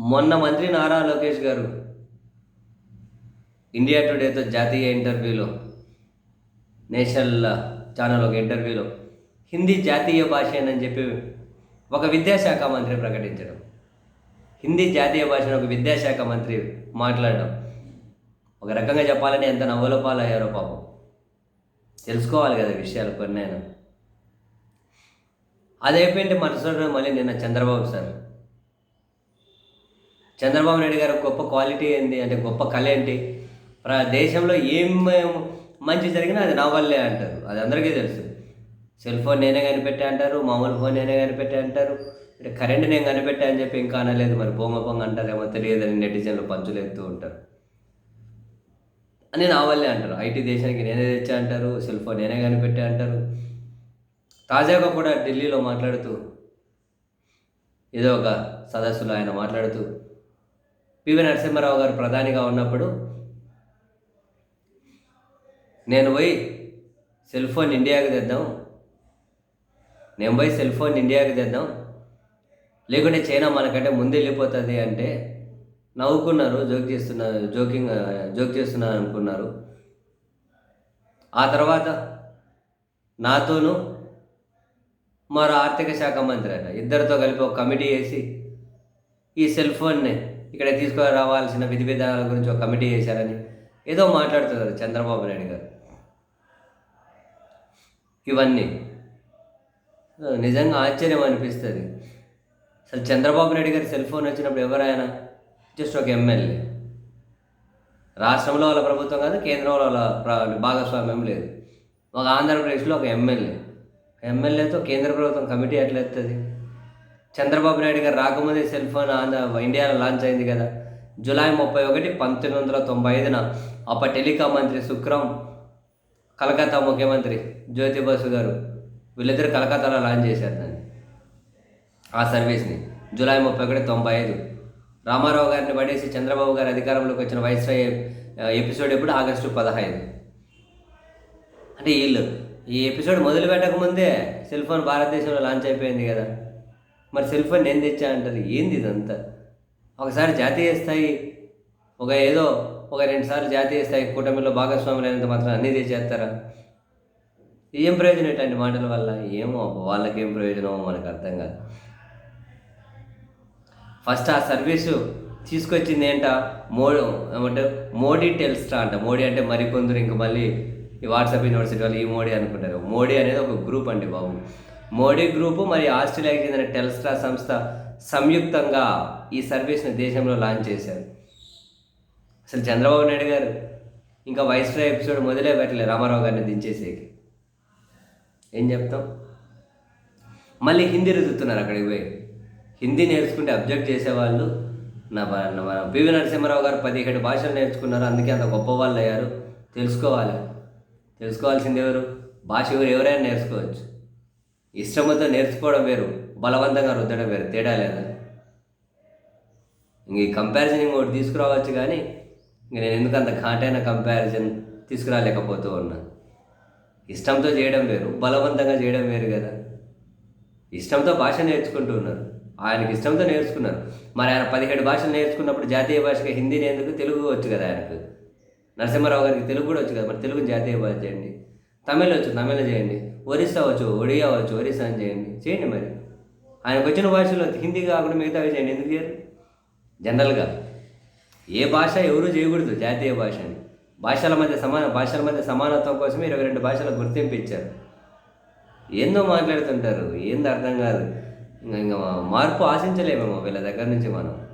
మొన్న మంత్రి నారా లోకేష్ గారు ఇండియా టుడేతో జాతీయ ఇంటర్వ్యూలో నేషనల్ ఛానల్ ఒక ఇంటర్వ్యూలో హిందీ జాతీయ భాష అని చెప్పి ఒక విద్యాశాఖ మంత్రి ప్రకటించడం హిందీ జాతీయ భాషను ఒక విద్యాశాఖ మంత్రి మాట్లాడడం ఒక రకంగా చెప్పాలని ఎంత నవ్వులపాలయ్యారో పాపం. తెలుసుకోవాలి కదా విషయాలు కొన్ని అయినా అదైపోయింది మరుసటి మళ్ళీ నిన్న చంద్రబాబు సార్ చంద్రబాబు నాయుడు గారు గొప్ప క్వాలిటీ ఏంటి అంటే గొప్ప కళ ఏంటి? ప్ర దేశంలో ఏం మంచి జరిగినా అది నా వల్లే అంటారు. అది అందరికీ తెలుసు. సెల్ ఫోన్ నేనే కనిపెట్టా అంటారు మామూలు ఫోన్ నేనే కనిపెట్టా అంటారు. అంటే కరెంట్ నేను కనిపెట్టా అని చెప్పి ఇంకా అనలేదు మరి బొమ్మ బొంగ అంటారేమో తెలియదని నెటిజన్లు పంచులు ఎత్తూ ఉంటారు. అని నా వల్లే అంటారు. ఐటీ దేశానికి నేనే తెచ్చా అంటారు సెల్ ఫోన్ నేనే కనిపెట్టా అంటారు. తాజాగా కూడా ఢిల్లీలో మాట్లాడుతూ ఏదో ఒక సదస్సులో ఆయన మాట్లాడుతూ పివి నరసింహారావు గారు ప్రధానిగా ఉన్నప్పుడు నేను పోయి సెల్ ఫోన్ ఇండియాకి తెద్దాం. నేను పోయి సెల్ ఫోన్ ఇండియాకి తెద్దాం. లేకుంటే చైనా మనకంటే ముందు వెళ్ళిపోతుంది అంటే నవ్వుకున్నారు జోక్ చేస్తున్నారు జోకింగ్ జోక్ చేస్తున్నారు అనుకున్నారు. ఆ తర్వాత నాతోనూ మరో ఆర్థిక శాఖ మంత్రి అట ఇద్దరితో కలిపి ఒక కమిటీ వేసి ఈ సెల్ ఫోన్ని ఇక్కడ తీసుకురావాల్సిన విధి విధానాల గురించి ఒక కమిటీ చేశారని ఏదో మాట్లాడుతున్నారు చంద్రబాబు నాయుడు గారు. ఇవన్నీ. నిజంగా ఆశ్చర్యం అనిపిస్తుంది. అసలు చంద్రబాబు నాయుడు గారి సెల్ ఫోన్ వచ్చినప్పుడు ఎవరైనా జస్ట్ ఒక ఎమ్మెల్యే. రాష్ట్రంలో వాళ్ళ ప్రభుత్వం కాదు కేంద్రంలో వాళ్ళ భాగస్వామ్యం లేదు. ఒక ఆంధ్రప్రదేశ్లో ఒక ఎమ్మెల్యే. ఎమ్మెల్యేతో కేంద్ర ప్రభుత్వం కమిటీ ఎట్లా ఎత్తుంది? చంద్రబాబు నాయుడు గారు రాకముందే సెల్ ఫోన్ ఇండియాలో లాంచ్ అయింది కదా. జూలై ముప్పై ఒకటి పంతొమ్మిది వందల తొంభై ఐదున అప్పటి టెలికాం మంత్రి సుక్రం కలకత్తా ముఖ్యమంత్రి జ్యోతి బసు గారు వీళ్ళిద్దరు కలకత్తాలో లాంచ్ చేశారు దాన్ని ఆ సర్వీస్ని జూలై ముప్పై ఒకటి తొంభై ఐదు. రామారావు గారిని పడేసి చంద్రబాబు గారు అధికారంలోకి వచ్చిన వైస్రాయ్ ఎపిసోడ్ ఎప్పుడు? ఆగస్టు పదహైదు. అంటే వీళ్ళు ఈ ఎపిసోడ్ మొదలు పెట్టకముందే సెల్ ఫోన్ భారతదేశంలో లాంచ్ అయిపోయింది కదా. మరి సెల్ ఫోన్ నేను తెచ్చా అంటారు ఏంది ఇదంతా? ఒకసారి జాతీయ స్థాయి ఒక ఏదో ఒక రెండు సార్లు జాతీయ స్థాయి కూటమిలో భాగస్వాములు అయినంత మాత్రం అన్నీ తెచ్చేస్తారా? ఏం ప్రయోజనం ఇట్లాంటి మాటల వల్ల? ఏమో వాళ్ళకేం ప్రయోజనమో మనకు అర్థం కాదు. ఫస్ట్ ఆ సర్వీసు తీసుకొచ్చింది ఏంట? మోడీ ఏమంటారు? మోడీ టెల్స్ట్రా అంట. మోడీ అంటే మరికొందరు ఇంక మళ్ళీ ఈ వాట్సాప్ యూనివర్సిటీ వాళ్ళు ఈ మోడీ అనుకుంటారు. మోడీ అనేది ఒక గ్రూప్ అండి బాబు. మోడీ గ్రూపు మరియు ఆస్ట్రేలియాకి చెందిన టెల్స్ట్రా సంస్థ సంయుక్తంగా ఈ సర్వీస్ని దేశంలో లాంచ్ చేశారు. అసలు చంద్రబాబు నాయుడు గారు ఇంకా వైస్రా ఎపిసోడ్ మొదలే పెట్టలే రామారావు గారిని దించేసేకి. ఏం చెప్తాం? మళ్ళీ హిందీ రుద్దుతున్నారు అక్కడికి పోయి. హిందీ నేర్చుకుంటే అబ్జెక్ట్ చేసేవాళ్ళు నా నా మన పివి నరసింహారావు గారు పదిహేడు భాషలు నేర్చుకున్నారు. అందుకే అంత గొప్ప వాళ్ళు అయ్యారు తెలుసుకోవాలి. తెలుసుకోవాల్సింది ఎవరు? భాష ఎవరు? ఎవరైనా నేర్చుకోవచ్చు. ఇష్టంతో నేర్చుకోవడం వేరు బలవంతంగా రుద్దడం వేరు. తేడా లేదా? ఇంక ఈ కంపారిజన్ ఇంకోటి తీసుకురావచ్చు కానీ ఇంక నేను ఎందుకు అంత ఘాటైన కంపారిజన్ తీసుకురాలేకపోతూ ఉన్నా. ఇష్టంతో చేయడం వేరు బలవంతంగా చేయడం వేరు కదా. ఇష్టంతో భాష నేర్చుకుంటూ ఉన్నారు. ఆయనకి ఇష్టంతో నేర్చుకున్నారు. మరి ఆయన పదిహేడు భాషలు నేర్చుకున్నప్పుడు జాతీయ భాషగా హిందీ ఎందుకు తెలుగు వచ్చు కదా ఆయనకు? నరసింహారావు గారికి తెలుగు కూడా వచ్చు కదా మరి తెలుగు జాతీయ భాష అండి తమిళ్ వచ్చు తమిళ చేయండి. ఒరిస్సా వచ్చు ఒడియా వచ్చు ఒరిస్సా అని చేయండి. చేయండి మరి. ఆయనకు వచ్చిన భాషలో హిందీ కాకుండా మిగతావి చేయండి. ఎందుకు చేయరు? జనరల్గా. ఏ భాష ఎవరు చేయకూడదు జాతీయ భాష అని. భాషల మధ్య సమాన భాషల మధ్య సమానత్వం కోసం ఇరవై రెండు భాషల గుర్తింపు ఇచ్చారు. ఏందో మాట్లాడుతుంటారు? ఏందో అర్థం కాదు. ఇంకా ఇంకా మార్పు ఆశించలేమేమో వీళ్ళ దగ్గర నుంచి మనం.